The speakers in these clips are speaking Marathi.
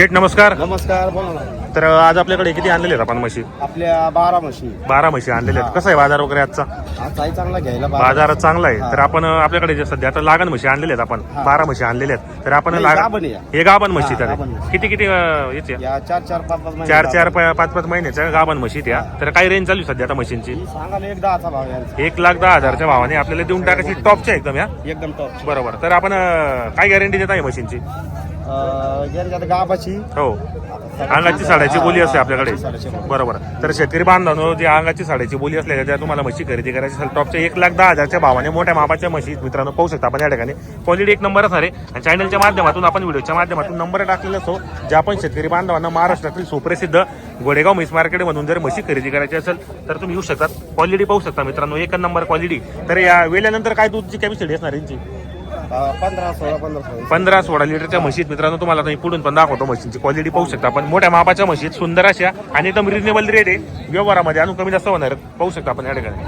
शेठ नमस्कार. नमस्कार बोला ना. तर आज आपल्याकडे किती आणलेले आहेत आपण म्हशी? आपल्या बारा म्हशी. बारा म्हशी आणलेल्या आहेत. कसा आहे बाजार वगैरे आजचा? आज आई चांगला घ्यायला बारा. बाजार चांगला आहे. तर आपण आपल्याकडे जे सध्या आता लागण म्हशी आणलेल्या आहेत आपण. बारा म्हशी आणलेल्या आहेत. तर आपण नाही, लाग- गाभण आहे या. हे गाभण म्हशी तर गाभण म्हशी. किती किती अं, याचे? या चार चार पाच पाच महिने चार चार. प- पाच पाच महिन्याच्या गाभण म्हशी त्या. तर काय रेंज चालू आहे सध्या आता म्हशींची? एक दहाचा भाव यांचा. एक लाख दहा हजारच्या भावाने आपल्याला देऊन टाकायची टॉपच्या एकदम या? एकदम टॉप बरोबर. तर आपण अं, काय गॅरंटी देत आहे म्हशींची? गावाची गाबाची हो. अंगाची साड्याची बोली असते आपल्याकडे. बरोबर. तर शेतकरी बांधवांनो जे अंगाची साड्याची बोली असल्या त्या तुम्हाला म्हशी खरेदी करायची असेल टॉपच्या एक लाख दहा हजारच्या भावाने मोठ्या मापाच्या म्हशी मित्रांनो पाहू शकता आपण या ठिकाणी. क्वालिटी एक नंबर असणार. आहे आणि चॅनलच्या माध्यमातून आपण व्हिडिओच्या माध्यमातून नंबर टाकलेला असतो जे आपण शेतकरी बांधवांना महाराष्ट्रातील सुप्रसिद्ध गोडेगाव म्हैस मार्केटमधून जर म्हशी खरेदी करायची असेल तर तुम्ही येऊ शकतात क्वालिटी पाहू शकता मित्रांनो एक नंबर क्वालिटी. तर या वेल्यानंतर काय दूधची कॅपॅसिटी असणार यांची? पंधरा सोळा पंधरा सोळा. पंधरा सोळा लिटरच्या म्हशीत मित्रांनो तुम्हाला तुम्ही पुढून पण दाखवतो म्हशींची क्वालिटी पाहू शकता. पण मोठ्या मापाच्या म्हशीत सुंदर अशा आणि एकदम रिजनेबल रेट आहे. व्यवहारामध्ये अजून कमी जास्त होणार पाहू शकता आपण या ठिकाणी.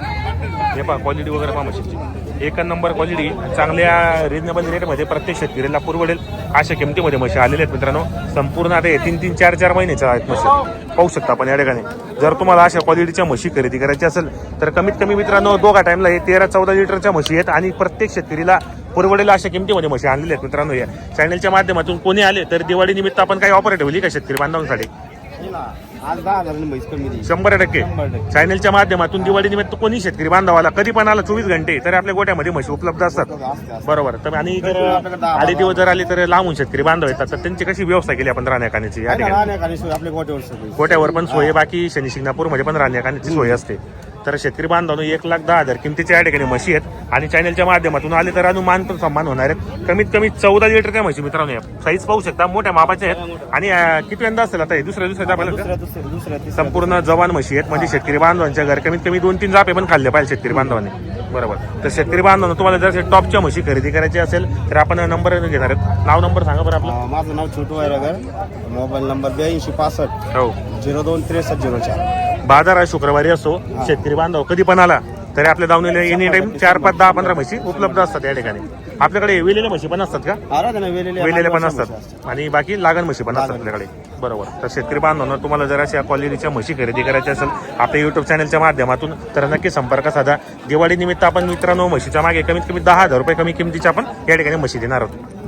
हे पहा क्वालिटी वगैरे पहा म्हशीची. एक नंबर क्वालिटी चांगल्या रिजनेबल रेटमध्ये प्रत्येक शेतकऱ्याला पुरवडेल अशा किमतीमध्ये म्हशी आलेल्या आहेत मित्रांनो. संपूर्ण आता हे तीन तीन चार चार महिन्याच्या आहेत म्हशी. पाहू शकता आपण या ठिकाणी. जर तुम्हाला अशा क्वालिटीच्या म्हशी खरेदी करायची असेल तर कमीत कमी मित्रांनो दोघा टाईमला हे तेरा चौदा लिटरच्या म्हशी आहेत आणि प्रत्येक शेतकरीला पुरवडेल अशा किमतीमध्ये म्हशी आणलेल्या आहेत मित्रांनो या चॅनलच्या माध्यमातून कोणी आले तर दिवाळी निमित्त आपण काही ऑफर ठेवली का शेतकरी बांधवांसाठी? शंभर टक्के. चॅनलच्या माध्यमातून दिवाळी निमित्त कोणी शेतकरी बांधवाला कधी पण आला चोवीस घंटे तर आपल्या गोट्यामध्ये म्हशी उपलब्ध असतात. असते, असते. बरोबर. तर आणि जर आडे दिवस जर आले तर लांबून शेतकरी बांधव येतात. तर त्यांची कशी व्यवस्था केली आपण राहण्या खाण्याची या ठिकाणी. गोट्यावर पण सोय बाकी शनी शिंगणापूरमध्ये पण राहण्या खाण्याची सोय असते. तर शेतकरी बांधवांनो एक लाख दहा हजार किमतीच्या या ठिकाणी म्हशी आहेत. आणि चॅनलच्या माध्यमातून आले तर अनुमान पण सन्मान होणार आहेत. कमीत कमी चौदा लिटरच्या म्हशी मित्रांनो साईज पाहू शकता मोठ्या मापाच्या आहेत. आणि किती यंदा असेल आता हे? दुसऱ्या दुसऱ्या संपूर्ण जवान म्हशी आहेत. म्हणजे शेतकरी बांधवांच्या घर कमीत कमी दोन तीन जापे पण खाल्ले पाहिजे शेतकरी बांधवांनी. बरोबर. तर शेतकरी बांधवांना तुम्हाला जर टॉपच्या म्हशी खरेदी करायची असेल तर आपण नंबर घेणार आहेत. नाव नंबर सांगा बरं आपलं. माझं नाव छोटू वायरगर मोबाईल नंबर ब्याऐंशी पासष्ट. हो. झिरो दोन त्रेसष्ट झिरो चार. बाजार हा शुक्रवारी असतो शेतकरी बांधव कधी पण आला तरी आपल्या दावणीला एनी टाइम चार पाच दहा पंधरा म्हशी उपलब्ध असतात या ठिकाणी. आपल्याकडे वेलेल्या म्हशी पण असतात का? वेलेल्या पण असतात. आणि बाकी लागण म्हशी पण असतात आपल्याकडे. बरोबर. तर शेतकरी बांधवांना तुम्हाला जर अशा क्वालिटीच्या म्हशी खरेदी करायच्या असेल आपल्या युट्यूब चॅनलच्या माध्यमातून तर नक्की संपर्क साधा. दिवाळी निमित्त आपण मित्रांनो म्हशीच्या मागे कमीत कमी दहा हजार रुपये कमी किमतीच्या आपण या ठिकाणी म्हशी देणार आहोत.